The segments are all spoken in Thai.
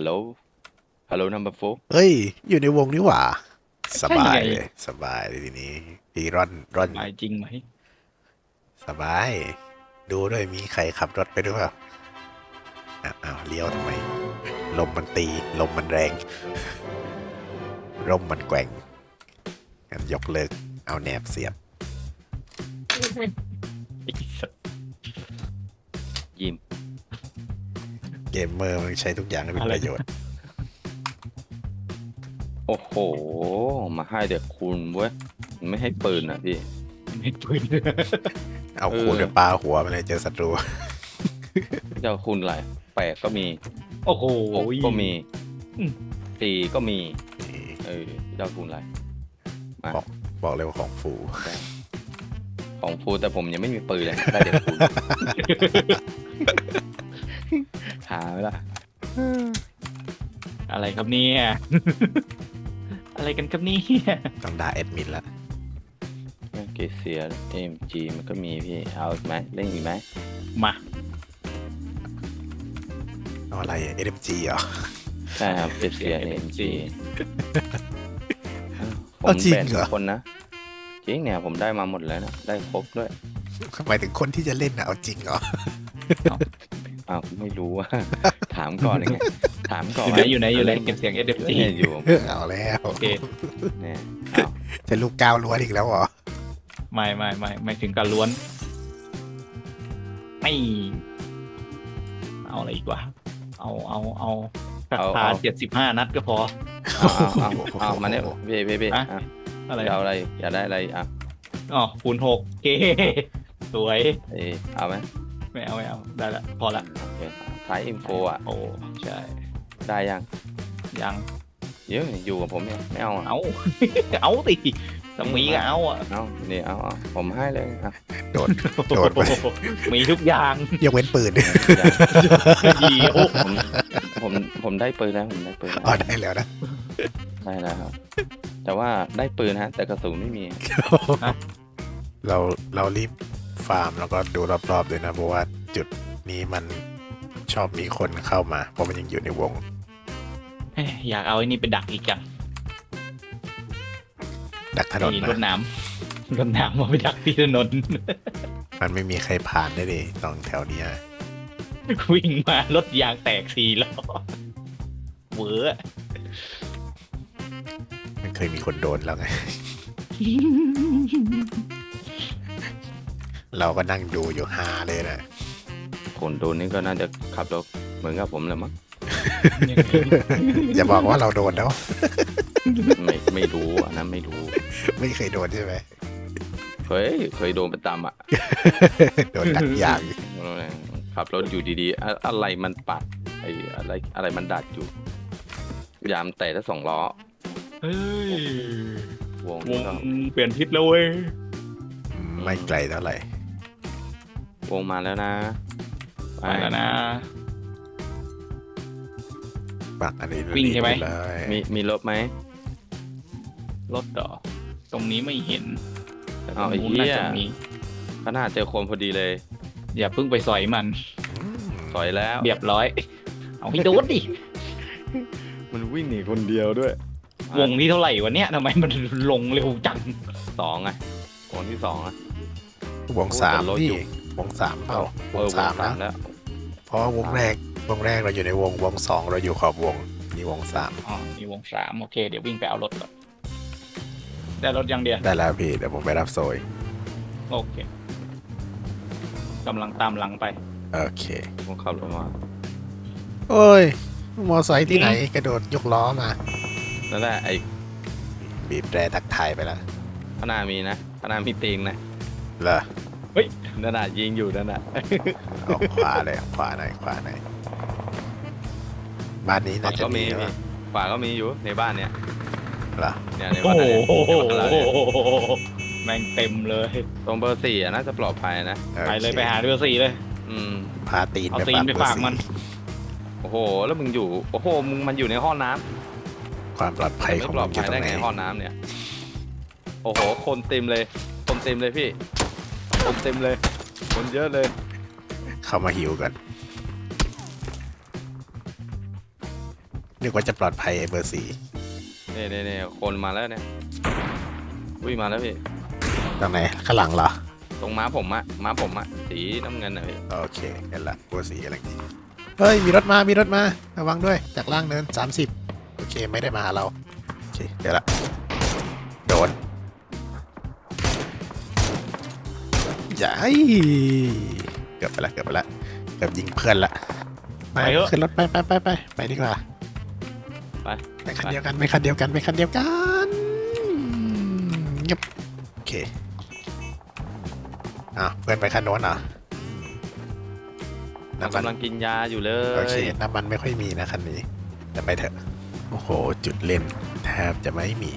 ฮัลโหล ฮัลโหลนัมเบอร์โฟเฮ้ย อยู่ในวงนี่หว่า สบายใช่ไงเลย สบายเลยทีนี้พี่ร่อนร่อนหมายจริงไหม สบาย ดูด้วยมีใครขับรถไปด้วยเปล่าอ้าวอ้าวเลี้ยวทำไม ลมมันตี ลมมันแรงร่มมันแกว่งงั้นยกเลิก เอาแหนบเสียบไอ้สัสยิม เกมเมอร์มันใช้ทุกอย่างให้เป็นประโยชน์ โอ้โห มาให้เด็กคุณเว้ยมันไม่ให้ปืนอะพี่ ไม่ปืนเอาเออคูณไปปลาหัวมันเลยเจอศัตรูเจ้าคุณอะไรแปดก็มี โอ้โหหกก็มีอืมสี่ก็มีนี่เออเจ้าคุณอะไรมาบอกบอกเลยว่าของฟู ของฟูแต่ผมยังไม่มีปืนเลยได้เด็กคุณ หาไหมล่ะอะไรครับเนี่ย อะไรกันครับเนี่ยต้องด่าแอดมินละเกเซียเอ็มจีมันก็มีพี่ เอาอีกไหมเล่นอีกไหมมาเอาอะไร SMG เหรอ ใช่ครับเกเซียเอ็มจีผมเอาจริงแบ่งเหรอทุกคนนะจริงเนี่ยผมได้มาหมดแล้วนะได้ครบด้วยหมายถึงคนที่จะเล่นนะเอาจริงเหรอ อ้าวไม่รู้ว่า ถามก่อนยังไงถามก่อนอยู่ไหนอยู่ไหนอยู่ไหนเก็บเสียง SFG เนี่ยอยู่เอาแล้วโอเคเนี่ยอ้าวจะลูกก้าวล้วนอีกแล้วเหรอไม่ไม่ไม่ไม่ถึงการล้วนไม่เอาอะไรอีกวะเอาเอาเอาราคาเจ็ดสิบห้านัดก็พอเอาเอาเอาเอามาเนี่ยพี่พี่พี่อะอะอะไรจะเอาอะไรอยากได้อะไรอะอ๋อคูณหกเก้สวยเออเอาไหม ไม่เอาไม่เอาได้ละพอละโอเคท้ายอินโฟอะ โอ้ใช่ได้ยัง ยังเยอะอยู่กับผมเนี่ยไม่เอาอะเอา เอาติสมีก็เอาอะเอานี่เอาเอาผมให้เลยอะโดนโดนไป มีทุกอย่างยกเว้นปืน ดีโอ้ผมผมผมได้ปืนแล้วผมได้ปืนแล้วอ๋อได้แล้วนะได้แล้วครับ แต่ว่าได้ปืนฮะ แต่กระสุนไม่มี เราเรารีบ ฟาร์ม แล้วก็ดูรอบๆด้วยนะ เพราะว่าจุดนี้มันชอบมีคนเข้ามา เพราะมันยังอยู่ในวงอยากเอาไอ้นี่ไปดักอีกจังดักถนนไอ้รถนะน้ำรถน้ำมาไปดักที่ถนน มันไม่มีใครผ่านได้ดิตรงแถวเนี้ยวิ่งมารถยางแตกสี่ล้อเวอร์มันเคยมีคนโดนแล้วไง เราก็นั่งดูอยู่ฮาเลยนะคนโดนนี่ก็น่าจะขับรถเหมือนกับผมแหละมั้งอย่าบอกว่าเราโดนแล้วไม่ไม่รู้อันนั้นไม่รู้ ไม่เคยโดนใช่ไหมเฮ้ยเคยโดนประจำอะโดนดักยางขับรถอยู่ดีๆอะอะไรมันปัดไอ้อะไรอะไรมันดัดอยู่ ยามแต่ละสองล้อเฮ้ยวงวนี้งก็เปลี่ยนทิศแล้วเว้ยไม่ไกลเท่าไหร่ วงมาแล้วนะไปแล้วนะ ปักอันนี้วิ่งใช่ไหม เลยมีมีรถไหมรถต่อตรงนี้ไม่เห็นแต่ตรเอางไอ้นู้นเหี้น่ายจะมีขนาดเจอคนพอดีเลยอย่าเพิ่งไปสอยมันอืมสอยแล้วเรียบร้อย เอาให้โดนดิ มันวิ่งหนีคนเดียวด้วยวงที่เท่าไหร่วะเนี่ยทำไมมันลงเร็วจังสองไงวงที่สองอะ วงสามโอ้ยแต่รถนี่อยู่ วงสามเปล่าเอวองวงสามสามนะแล้วเพราะว่าวงแรกวงแรกเราอยู่ในวงวงสองเราอยู่ขอบวงนี่วงสามอ๋อมีวงสามโอเค เดี๋ยววิ่งไปเอารถก่อนได้รถยังเดียวได้แล้วพี่เดี๋ยวผมไปรับโซยโอเคกำลังตามหลังไป โอเคผมขับรถมาโอ้ย มอไซค์ที่ไหนกระโดดยกล้อมานั่นแหละไอ้บีบแตรทักทายไปแล้วข้างหน้ามีนะข้างหน้ามีตีงนะเหรอ นั่นน่ะยิงอยู่นั่นน่ะเอาขวาเลยขวาหน่อยขวาหน่อยบ้านนี้ขวาน่าจะก็มีมีมีวะขวาก็มีอยู่ในบ้านเนี่ยเหรอเนี่ยในโอ้บ้านโหเนี่ยในบ้านเราเนี่ยแม่งเต็มเลย ตรงเบอร์สี่อะน่าจะปลอดภัยนะไปเลยโอคไปหาเรือสี่เลย อืมพาตีนเอาไปตีนไปฝากมัน โอ้โห แล้วมึงอยู่โอ้โหมึงมันอยู่ในห้องน้ำความปลอดภัยไม่ของปลมัอนดอยู่ภัยตรได้งไหนไงห้องน้ำเนี่ย โอ้โห คนเต็มเลยคนเต็มเลยพี่ คนเต็มเลย คนเยอะเลย เข้ามาหิวกันนึกว่าจะปลอดภัยไอ้เบอร์สี่เนี่ยเนี่ยเนี่ยคนมาแล้วเนี่ย อุ้ยมาแล้วพี่ ตรงไหนข้างหลังเหรอ ตรงม้าผมอะม้าผมอะสีน้ำเงินอะพี่ โอเคเห็นละเบอร์สี่อะไรอย่างงี้เฮ้ย มีรถมา มีรถมา ระวังด้วย จากล่างเนินสามสิบโอเค ไม่ได้มาหาเรา โอเค เดี๋ยวละ ย้ายเกือบไปละเกือบไปละเกือบยิงเพื่อนละไปไปเถอะ ขึ้นรถไปไปไปไปไปดีกว่าไปไปคันเดียวกันไปคันเดียวกันไปคันเดียวกันเงียบโอเคอ้าวเพื่อนไปคันโน้นเหรอน้ำมันกำลังกินยาอยู่เลโอยเคน้ำมันไม่ค่อยมีนะคันนี้ แต่ไปเถอะโอ้โหจุดเล่นแทบจะไม่มี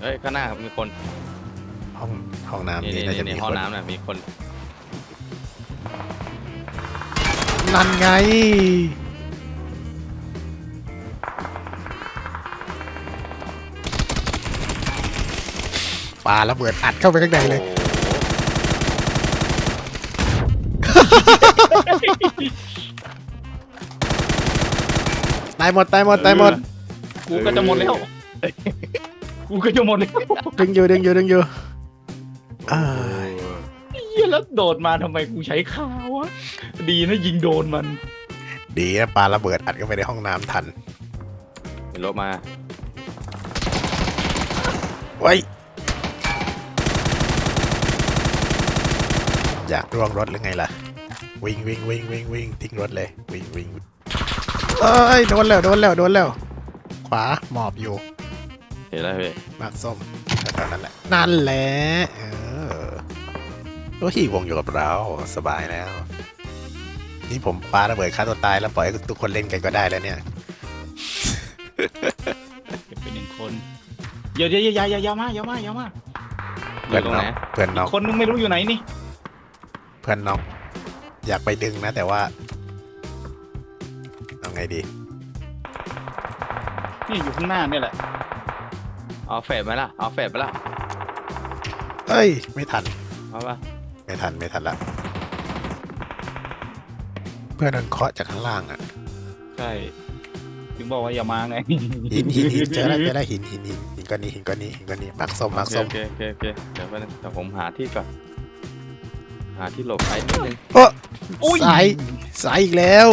เฮ้ยข้างหน้ามีคน ห้องห้องน้ำนี่นี่นี่น่าจะนี่มีห้อคงนน้ำน่ะมีคนนั่นไง ปาระเบิดอัดเข้าไปข้างในเลย ตายหมดตายหมดตายหมด กูก็จะหมดแล้ว กูก็จะหมดแล้ว ดึงอยู่ดึงอยู่ดึงอยู่ อ้ายเหี้ยแล้วโดดมาทำไมกูใช้ขาวะดีนะยิงโดนมัน ดีนะปาระเบิดอัดเข้าไปในห้องน้ำทันมีรถมา ไว้ยอยากร่วงรถหรือไงล่ะ วิ่งวิ่งวิ่งวิ่งวิ่งทิ้งรถเลยวิ่งวิ่งเอ้ยโดนแล้วโดนแล้วโดนแล้ว ขวาหมอบอยู่ เห็นแล้วพี่มากส้มแถวๆนั้นแหละนั่นแหละเออ โอ้ยวงอยู่กับเราสบายแล้ว นี่ผมปาระเบิดฆ่าตัวตายแล้วปล่อยให้ทุกคนเล่นกันก็ได้แล้วเนี่ยเก็บไปหนึ่งคนเดี๋ยวเดี๋ยวอย่าอย่าอย่ามาอย่ามาอย่ามาอเพื่อยู่นตรงน้ไหอนงเพื่อนน้องคนนึงไม่รู้อยู่ไหนนี่เพื่อนน้องอยากไปดึงนะ แต่ว่าเอาไงดี นี่อยู่ข้างหน้าเนี่ยแหละเอาเฟดไหมล่ะเอาเฟดไปละเอ้ย ไม่ทันเอาปะ ไม่ทันไม่ทันละ เพื่อนโดนเคาะจากข้างล่างอะ ใช่ ถึงบอกว่าอย่ามาไงหินหินหินเจอแล้วเจอแล้วหินหินหินหินก้อนนี้หินก้อนนี้หินก้อนนี้มักส้มมักส้มโอเคโอเคโอเคเดี๋ยวไปบนึงแต่ผมหาที่ก่อน หาที่หลบไปนิดนึงโอ้อุ้ย สายสายอีกแล้ว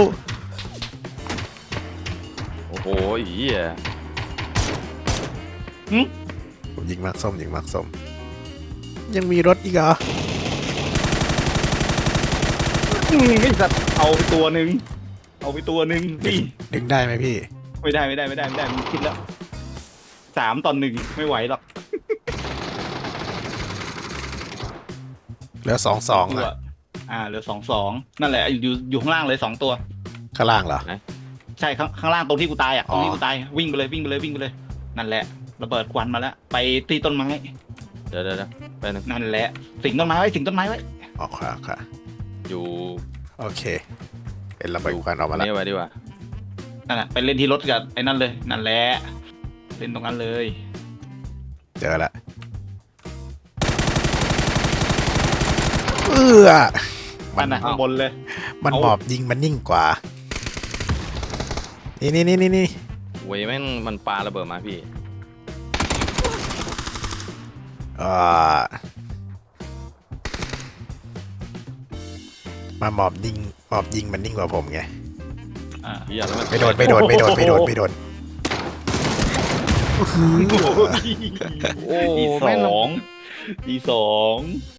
โอ้โหอีเหี้ยผมยิงมักส้มยิงมักส้ม ยังมีรถอีกเหรอ อืมไอ้สัตว์เอาไปตัวหนึ่งเอาไปตัวหนึ่งนี่ดึงได้ไหมพี่ ไม่ได้ไม่ได้ไม่ได้ไม่ได้มันคิดแล้วสามตอนหนึ่งไม่ไหวหรอกเหลือสองสองตัวอะอ่าเหลือสองสองนั่นแหละอยู่อยู่ข้างล่างเลยสองตัว ข้างล่างเหรอ ใช่ข้างข้างล่างตรงที่กูตายอะอ๋ตอรงที่กูตายวิ่งไปเลยวิ่งไปเลยวิ่งไปเลย นั่นแหละระเบิดควันมาแล้วไปตีต้นไม้เดี๋ยวเดี๋ยวเดี๋ยวไปหนึงนั่นแหละ สิงต้นไม้ไว้สิงต้นไม้ไว้ออกค่ะค่ะ อยู่โอเค เป็นระเบิดควันออกมาแล้วนี่ไว้ดีกว่านั่นแหละไปเล่นที่รถกับไอ้นั่นเลย นั่นแหละ เล่นตรงนั้นเลย เจอละเอื้อมันั่นนน่ะข้างบนเลย มันเอาหมอบยิงมันนิ่งกว่า นี่นี่นี่นี่นี่เว้ยแม่งมันปาระเบิดมาพี่อ่า มาหมอบยิงหมอบยิงมันนิ่งกว่าผมไงอ่าเหี้ยแล้วมันไม่โดนไม่โดนไม่โดนไม่โดนไม่โดนโอ้อีสแม่งองอีสอง